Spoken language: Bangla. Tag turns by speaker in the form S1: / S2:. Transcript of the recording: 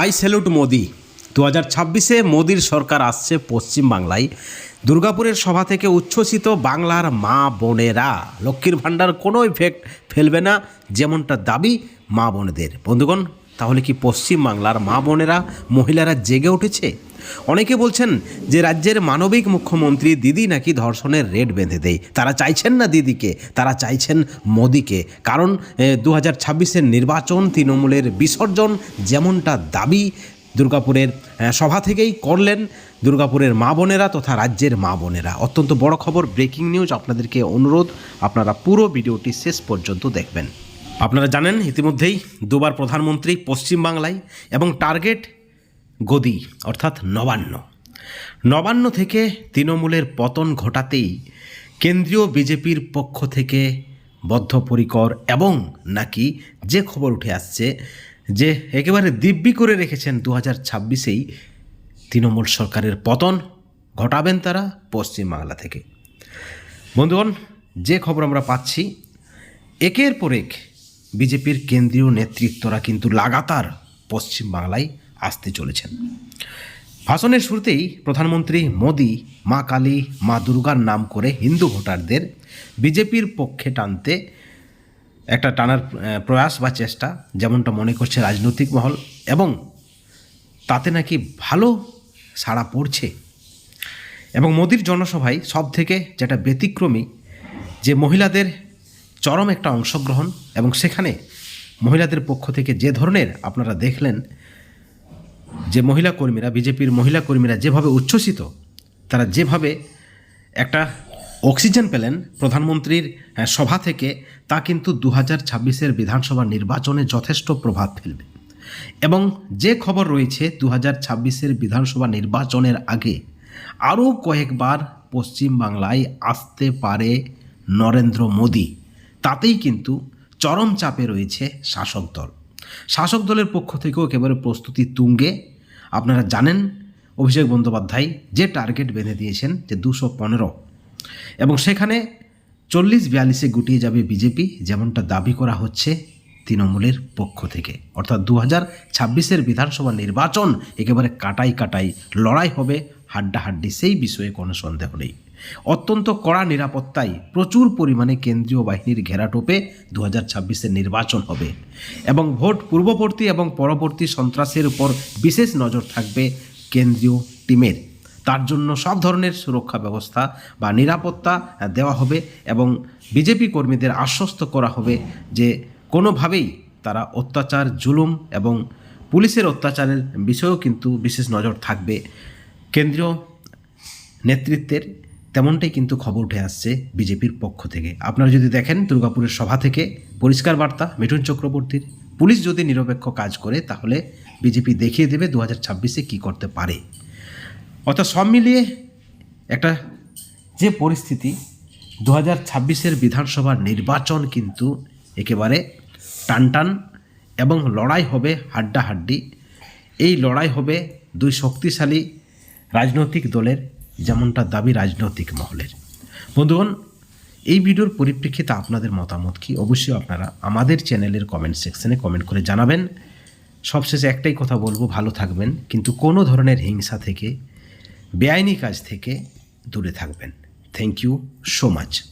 S1: I salute Modi. দু হাজার ছাব্বিশে মোদির সরকার আসছে পশ্চিমবাংলায়। দুর্গাপুরের সভা থেকে উচ্ছ্বসিত বাংলার মা বোনেরা। লক্ষ্মীর ভাণ্ডার কোনো ইফেক্ট ফেলবে না, যেমনটা দাবি মা বোনেদের। বন্ধুগণ, তাহলে কি পশ্চিমবাংলার মা বোনেরা মহিলারা জেগে উঠেছে? অনেকে বলছেন যে রাজ্যের মানবিক মুখ্যমন্ত্রী দিদি নাকি ধর্ষণের রেড বেঁধে দেয়। তারা চাইছেন না দিদিকে, তারা চাইছেন মোদিকে। কারণ দু হাজার নির্বাচন তৃণমূলের বিসর্জন যেমনটা দাবি, দুর্গাপুরের সভা থেকেই করলেন দুর্গাপুরের মা বোনেরা তথা রাজ্যের মা বোনেরা। অত্যন্ত বড় খবর, ব্রেকিং নিউজ আপনাদেরকে অনুরোধ, আপনারা পুরো ভিডিওটি শেষ পর্যন্ত দেখবেন। আপনারা জানেন, ইতিমধ্যেই দুবার প্রধানমন্ত্রী পশ্চিমবাংলায় এবং টার্গেট গদি, অর্থাৎ নবান্ন। নবান্ন থেকে তৃণমূলের পতন ঘটাতেই কেন্দ্রীয় বিজেপির পক্ষ থেকে বদ্ধপরিকর এবং নাকি যে খবর উঠে আসছে যে একেবারে দিব্যি করে রেখেছেন দু হাজার ছাব্বিশেই তৃণমূল সরকারের পতন, ঘটাবেন তারা পশ্চিমবাংলা থেকে। বন্ধুগণ, যে খবর আমরা পাচ্ছি, একের পর এক বিজেপির কেন্দ্রীয় নেতৃত্বরা কিন্তু লাগাতার পশ্চিমবাংলায় আসতে চলেছেন। ভাষণের শুরুতেই প্রধানমন্ত্রী মোদী, মা কালী, মা দুর্গার নাম করে হিন্দু ভোটারদের বিজেপির পক্ষে টানতে একটা টানার প্রয়াস বা চেষ্টা যেমনটা মনে করছে রাজনৈতিক মহল এবং তাতে নাকি ভালো সাড়া পড়ছে। এবং মোদির জনসভায় সব থেকে যেটা ব্যতিক্রমী যে মহিলাদের চরম একটা অংশগ্রহণ এবং সেখানে মহিলাদের পক্ষ থেকে যে ধরনের আপনারা দেখলেন যে মহিলা কর্মীরা, বিজেপির মহিলা কর্মীরা যেভাবে উচ্ছ্বসিত, তারা যেভাবে একটা অক্সিজেন পেলেন প্রধানমন্ত্রীর সভা থেকে, তা কিন্তু দু হাজার ছাব্বিশের বিধানসভা নির্বাচনে যথেষ্ট প্রভাব ফেলবে। এবং যে খবর রয়েছে দু হাজার ছাব্বিশের বিধানসভা নির্বাচনের আগে, আরও কয়েকবার পশ্চিমবাংলায় আসতে পারে নরেন্দ্র মোদী। তাতেই কিন্তু চরম চাপে রয়েছে শাসক দল। শাসক দলের পক্ষ থেকেও একেবারে প্রস্তুতি তুঙ্গে। আপনারা জানেন অভিষেক বন্দ্যোপাধ্যায় যে টার্গেট বেঁধে দিয়েছেন যে দুশো পনেরো। এবং সেখানে চল্লিশ বিয়াল্লিশে গুটিয়ে যাবে বিজেপি, যেমনটা দাবি করা হচ্ছে তৃণমূলের পক্ষ থেকে। অর্থাৎ দু হাজার ছাব্বিশের বিধানসভা নির্বাচন একেবারে কাটাই কাটাই লড়াই হবে, হাড্ডাহাড্ডি সেই বিষয়ে কোনো সন্দেহ নেই। অত্যন্ত কড়া নিরাপত্তায় প্রচুর পরিমাণে কেন্দ্রীয় বাহিনীর ঘেরাটোপে দু হাজার নির্বাচন হবে এবং ভোট পূর্ববর্তী এবং পরবর্তী সন্ত্রাসের উপর বিশেষ নজর থাকবে কেন্দ্রীয় টিমের। তার জন্য সব ধরনের সুরক্ষা ব্যবস্থা বা নিরাপত্তা দেওয়া হবে এবং বিজেপি কর্মীদের আশ্বস্ত করা হবে যে কোনোভাবেই তারা অত্যাচার, জুলুম এবং পুলিশের অত্যাচারের বিষয়েও কিন্তু বিশেষ নজর থাকবে। কেন্দ্রীয় নেতৃত্বের তেমনটাই কিন্তু খবর উঠে আসছে বিজেপির পক্ষ থেকে। আপনারা যদি দেখেন দুর্গাপুরের সভা থেকে পরিষ্কার বার্তা, মিঠুন চক্রবর্তীর, পুলিশ যদি নিরপেক্ষ কাজ করে, তাহলে বিজেপি দেখিয়ে দেবে দু হাজার ছাব্বিশে কী করতে পারে। অর্থাৎ সব মিলিয়ে একটা যে পরিস্থিতি দু হাজার ছাব্বিশের বিধানসভার নির্বাচন কিন্তু একেবারে টানটান এবং লড়াই হবে হাড্ডাহাড্ডি। এই লড়াই হবে দুই শক্তিশালী রাজনৈতিক দলের যেমনটা দাবি রাজনৈতিক মহলের। বন্ধুগণ, এই ভিডিওর পরিপ্রেক্ষিতে আপনাদের মতামত কি? অবশ্যই আপনারা আমাদের চ্যানেলের কমেন্ট সেকশনে কমেন্ট করে জানাবেন। সবশেষে একটাই কথা বলব, ভালো থাকবেন, কিন্তু কোনো ধরনের হিংসা থেকে, বেআইনি কাজ থেকে দূরে থাকবেন। Thank you so much